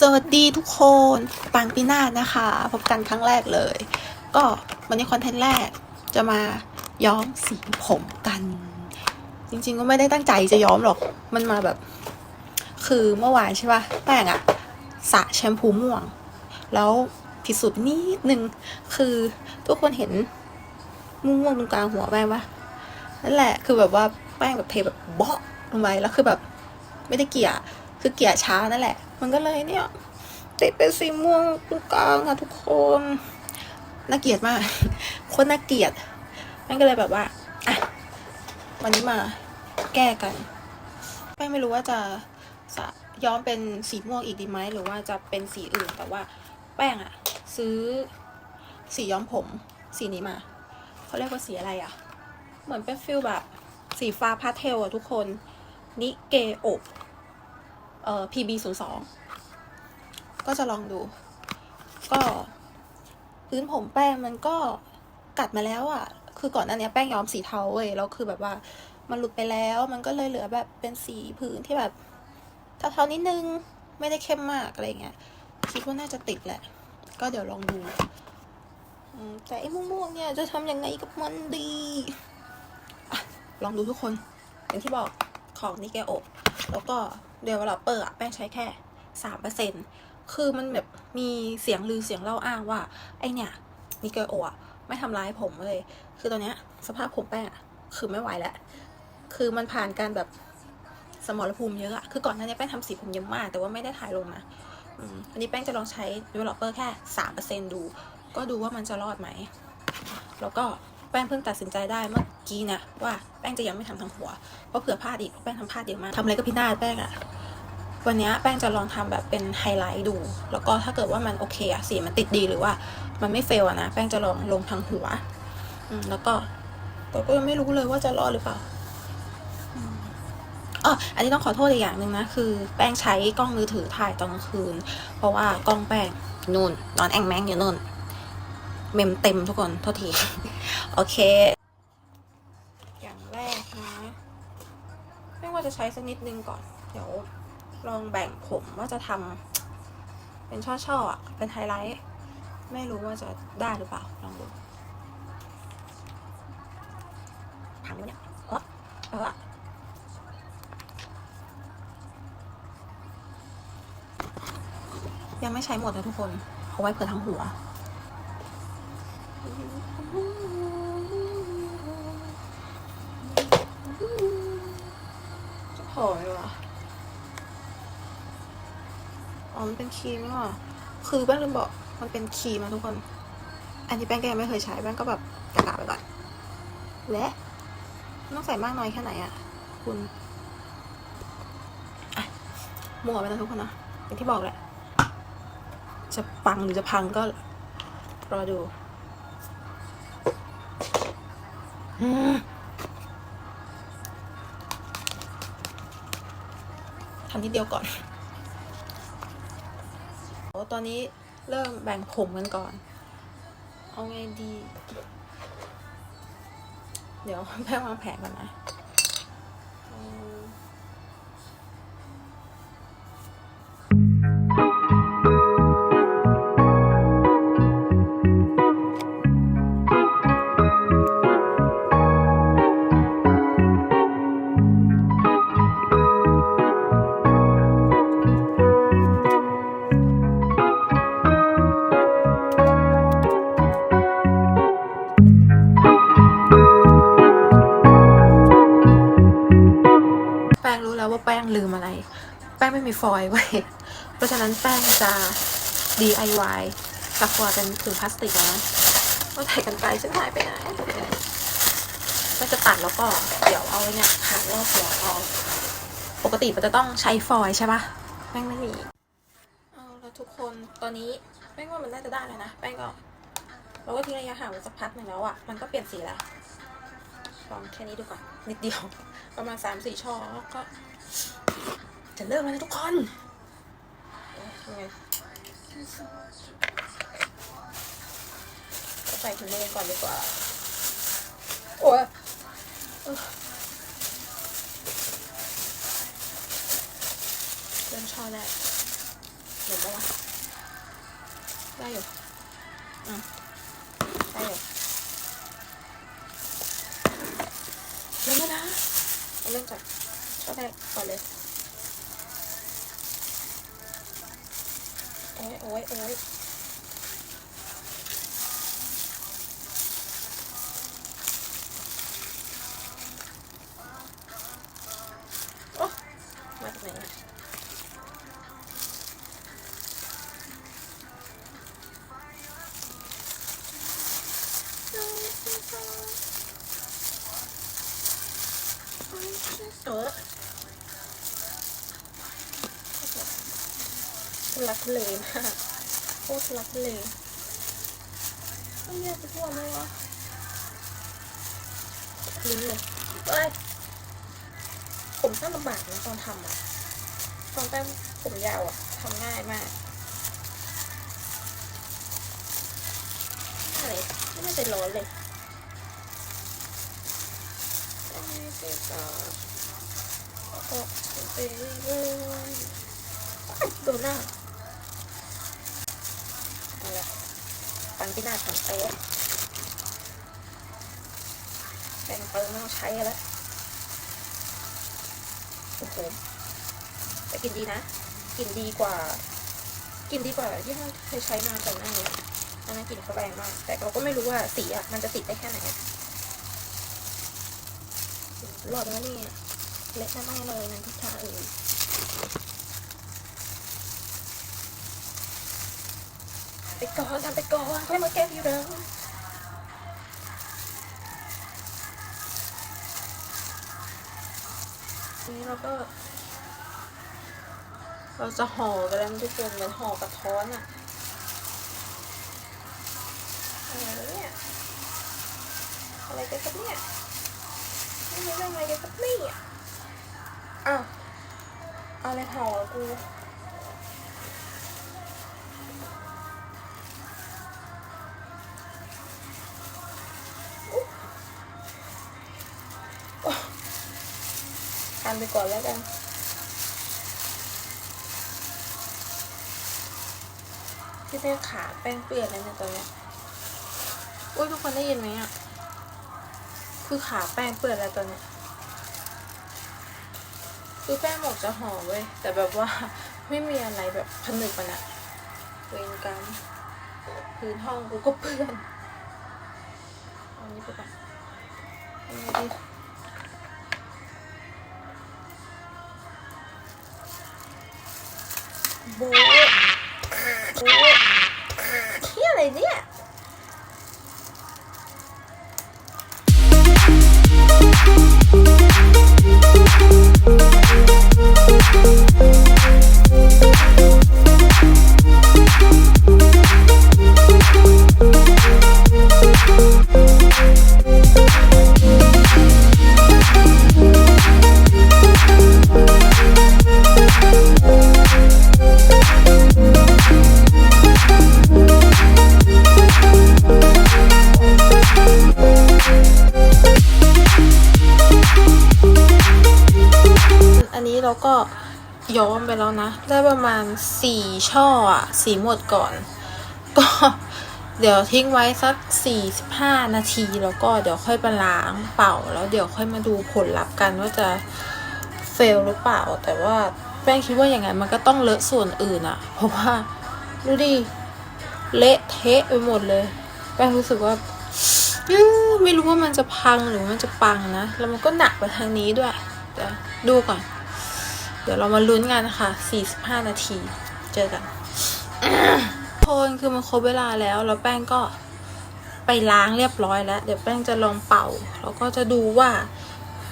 สวัสดีทุกคนปางปีนานะคะ พบกันครั้งแรกเลย ก็วันนี้คอนเทนต์แรกจะมาย้อมสีผมกัน จริงๆก็ไม่ได้ตั้งใจจะย้อมหรอกมันมาแบบ คือเมื่อวานใช่ปะแป้งอะสระแชมพูม่วง แล้วผิดสุดนิดนึงคือทุกคนเห็นม่วงตรงกลางหัวแป้งปะนั่นแหละคือแบบว่าแป้งแบบเทแบบเบาะลงไปแล้วคือแบบไม่ได้เกี่ยคือเกี่ยช้านั่นแหละ มันก็เลยเนี่ย ติดเป็นสีม่วงตรงกลางอะทุกคนน่าเกลียดมากคนน่าเกลียดแป้งก็เลยแบบว่าอะวันนี้มาแก้กันแป้งไม่รู้ว่าจะสะย้อมเป็นสีม่วงอีกดีไหมหรือว่าจะเป็นสีอื่นแต่ว่า แป้งอะซื้อสีย้อมผม สีนี้มาเขาเรียกว่าสีอะไรอะเหมือนเป็นฟิลแบบสีฟ้าพาสเทลอะทุกคนนิเกโอะ เอ่อ PB 0 2ก็จะลองดู ก็พื้นผมแป้งมันก็กัดมาแล้วอะ่ะ คือก่อนหน้านี้แป้งย้อมสีเทาเว้ยแล้วคือแบบว่ามันหลุดไปแล้ว มันก็เลยเหลือแบบเป็นสีพื้นที่แบบเทาๆนิดนึงไม่ได้เข้มมากอะไรเงี้ยคิดว่าน่าจะติดแหละ ก็เดี๋ยวลองดูแต่ไอ้ม่วงๆเนี่ยจะทำยังไงกับมันดีอลองดูทุกคน อย่างที่บอกของนิเกโอะแล้วก็ เดเวลลอปเปอร์อะแป้งใช้แค่สามเปอร์เซ็นคือมันแบบมีเสียงลือเสียงเล่าอ้างว่า ไอเนี่ยนิเกโอะอะไม่ทำร้ายผมเลย คือตอนเนี้ยสภาพผมแป้งอะคือไม่ไหวแล้วคือมันผ่านการแบบสมรภูมิเยอะอะคือก่อนหน้านี้แป้งทำสีผมเยอะมาก แต่ว่าไม่ได้ถ่ายลงนะอืมอันนี้แป้งจะลองใช้ developer แค่สามเปอร์เซ็นดู ก็ดูว่ามันจะรอดไหม แล้วก็ แป้งเพิ่งตัดสินใจได้เมื่อกี้นะว่าแป้งจะยังไม่ทำทั้งหัวเพราะเผื่อพลาดอีกเพราะแป้งทำพลาดเยอะมากทำอะไรก็พินาศแป้งอะวันนี้แป้งจะลองทำแบบเป็นไฮไลท์ดู แล้วก็ถ้าเกิดว่ามันโอเคอะสีมันติดดีหรือว่ามันไม่เฟลอะนะแป้งจะลองลงทางหัวอืมแล้วก็แต่ก็ยังไม่รู้เลยว่าจะรอดหรือเปล่าอ๋ออันนี้ต้องขอโทษอีกอย่างหนึ่งนะ คือแป้งใช้กล้องมือถือถ่ายตอนกลางคืน เพราะว่ากล้องแป้งนู่นนอนแองแมงอยู่นู่น เมมเต็มทุกคนโทษที โอเค อย่างแรกนะไม่ว่าจะใช้สักนิดนึงก่อน เดี๋ยวลองแบ่งผมว่าจะทำเป็นช่อๆอะ เป็นไฮไลท์ ไม่รู้ว่าจะได้หรือเปล่า ลองดูพังแล้วเนี่ยเออเออยังไม่ใช้หมดนะทุกคน เอาไว้เผื่อทั้งหัว จะพอไหมวะอ๋อมันเป็นครีมนี่หว่าคือแป้งลืมบอกมันเป็นครีมนะทุกคน อันนี้แป้งก็ยังไม่เคยใช้แป้งก็แบบกระกะไปก่อน และต้องใส่มากน้อยแค่ไหนอะคุณอะมั่วไปนะทุกคนนะอย่างที่บอกแหละ จะปังหรือจะพังก็รอดู อืม ทำนิดเดียวก่อนโอ้ตอนนี้เริ่มแบ่งผมกันก่อน เอาไงดี เดี๋ยวแพ่วางแผนก่อนนะ เพราะฉะนั้นแป้งจะ DIY กับฟอยล์เป็นถุงพลาสติกนะว่าถ่ายกันไกลฉันถ่ายไปไหนก็จะตัดแล้วก็เดี๋ยวเอาเนี่ยหารอบหัวเอาปกติมันจะต้องใช้ฟอยใช่ปะแป้งไม่มีเอาแล้วทุกคนตอนนี้แป้งว่ามันน่าจะได้เลยนะแป้งก็เราก็ทิ้งระยะห่างไว้สักพักหนึ่งแล้วอะ่ะมันก็เปลี่ยนสีแล้วลองแค่นี้ดูก่อนนิดเดียว ประมาณสามสี่ช่อก็จะเริ่มแล้วนะทุกคน ก็ใส่ถุงมือก่อนดีกว่า โอ้ยเออเริ่มช่อแรกเห็นปะวะได้อยู่อะ ทุลักทุเลมากโคตรลักทุเลต้องแยกไปทั่วเลยวะลิ้นเลยเอ้ยผมสั้นลำบากนะตอนทำอะตอนแป้งผมยาวอะทำง่ายมากอะไรไม่น่าจะร้อนเลยโอเคต่อแล้วก็ไปเรื่อยๆโดนหน้าละ ปันที่หน้าของเต๊ะแป้งเติมไม่ต้องใช้แล้วโอ้โหแต่กลินดีนะกลินดีกว่ากลินดีกว่าที่เราเคยใช้มาก่อนหน้านี้อันนั้นกลินเขาแรงมาก แต่เราก็ไม่รู้ว่าสีอะมันจะติดได้แค่ไหนหลอดแล้วนี่เล็กมากเลยนันทิชาเอ่ย ไปก่อนทำไปก่อนค่อยมาแก้ทีหลังนี้เราก็เราจะห่อกันแล้วทุกคนเหมือนห่อกระท้อนอะอะไรเนี่ยอะไรกันครับเนี่ยนี่มันเรื่องอะไรกันครับเนี่ยอ้าวอาอะไรห่ออะกูานไปก่อนแล้วกันที่แม่ขาแป้งเปื้อนเลยเนี่ยตอนเนี้ยอุ้ยทุกคนได้ยินไหมอะคือขาแป้งเปื้อนแล้วตอนเนี้ยคือแป้งหมกจะหอมเว้ยแต่แบบว่าไม่มีอะไรแบบผนึกมันอะเวรกรรมพื้นห้องกูก็เปื้อนเอาอันนี้ไปก่อนเอาไงดี โย้อมไปแล้วนะ ได้ประมาณสี่ช่ออะสีหมดก่อน ก็เดี๋ยวทิ้งไว้สักสี่สิบห้านาทีแล้วก็เดี๋ยวค่อยไปล้างเป่า แล้วเดี๋ยวค่อยมาดูผลลัพธ์กันว่าจะเฟลหรือเปล่า แต่ว่าแป้งคิดว่าอย่างไงมันก็ต้องเลอะส่วนอื่นอะเพราะว่าดูดิเละเทะไปหมดเลย แป้งรู้สึกว่าไม่รู้ว่ามันจะพังหรือมันจะปังนะ แล้วมันก็หนักไปทางนี้ด้วยดูก่อน เดี๋ยวเรามาลุ้นกันค่ะ 45 นาที เจอกันโทนคือมันครบเวลาแล้ว แล้วแป้งก็ไปล้างเรียบร้อยแล้ว เดี๋ยวแป้งจะลองเป่า แล้วก็จะดูว่า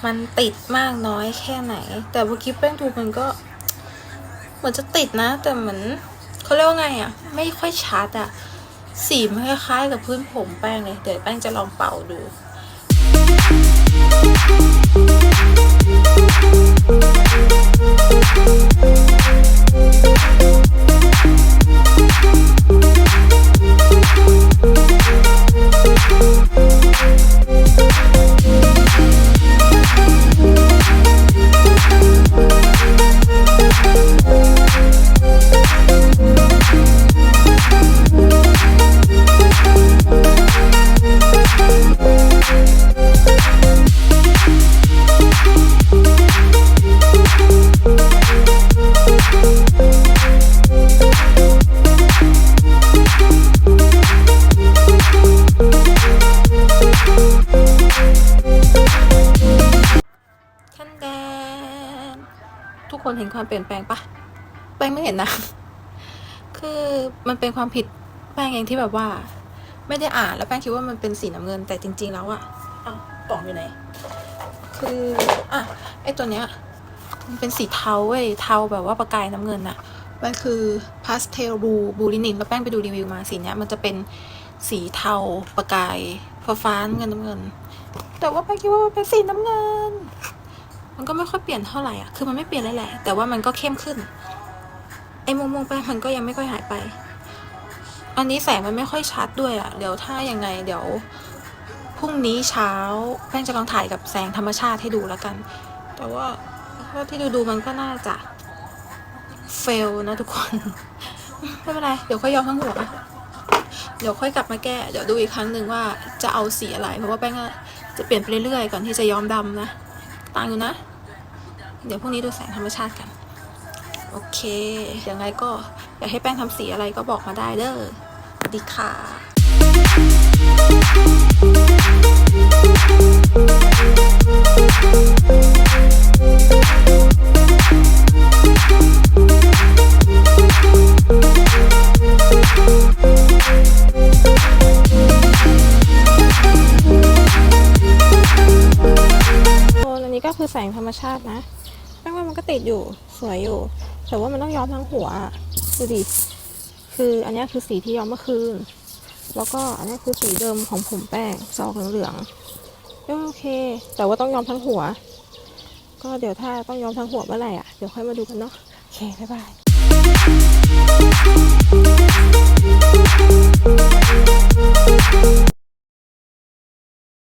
มันติดมากน้อยแค่ไหน แต่เมื่อกี้แป้งดูมันก็ เหมือนจะติดนะ แต่เหมือนเขาเรียกว่าไงอะ่ะ ไม่ค่อยชัดอะ่ะ สีมันคล้ายๆกับพื้นผมแป้งเลย เดี๋ยวแป้งจะลองเป่าดู Thank ความเปลี่ยนแปลงปะแป้งไม่เห็นนะ คือมันเป็นความผิดแป้งเองที่แบบว่า ไม่ได้อ่านแล้วแป้งคิดว่ามันเป็นสีน้ำเงิน แต่จริง ๆ แล้วอะเอ้ากล่องอยู่ไหน คืออะไอตัวเนี้ยมันเป็นสีเทาเว้ยเทาแบบว่าประกายน้ำเงินอะมันคือพาสเทลบูบูลินินแล้วแป้งไปดูรีวิวมาสีเนี้ยมันจะเป็นสีเทาประกายฟ้าฟ้าๆเงินน้ำเงิน แต่ว่าแป้งคิดว่ามันเป็นสีน้ำเงิน มันก็ไม่ค่อยเปลี่ยนเท่าไหร่อะ คือมันไม่เปลี่ยนเลยแหละ แต่ว่ามันก็เข้มขึ้น ไอ้ม่วงๆไปมันก็ยังไม่ค่อยหายไป อันนี้แสงมันไม่ค่อยชัดด้วยอะ เดี๋ยวถ้ายังไง เดี๋ยวพรุ่งนี้เช้าแป้งจะลองถ่ายกับแสงธรรมชาติให้ดูแล้วกัน แต่ว่าเท่าที่ดูดูมันก็น่าจะเฟลนะทุกคน ไม่เป็นไร เดี๋ยวค่อยย้อมทั้งหัว เดี๋ยวค่อยกลับมาแก้ เดี๋ยวดูอีกครั้งหนึ่งว่าจะเอาสีอะไร เพราะว่าแป้งจะเปลี่ยนไปเรื่อยๆก่อนที่จะย้อมดำนะต่างอยู่นะ เดี๋ยวพรุ่งนี้ดูแสงธรรมชาติกัน โอเค ยังไงก็อยากให้แป้งทำสีอะไรก็บอกมาได้เด้อ ดีค่ะ สวยอยู่ แต่ว่ามันต้องย้อมทั้งหัวดูดิคืออันนี้คือสีที่ย้อมเมื่อคืน แล้วก็อันนี้คือสีเดิมของผมแป้งซอกเหลืองๆโอเค แต่ว่าต้องย้อมทั้งหัว ก็เดี๋ยวถ้าต้องย้อมทั้งหัวเมื่อไหร่อะเดี๋ยวค่อยมาดูกันเนาะโอเคบ๊ายบาย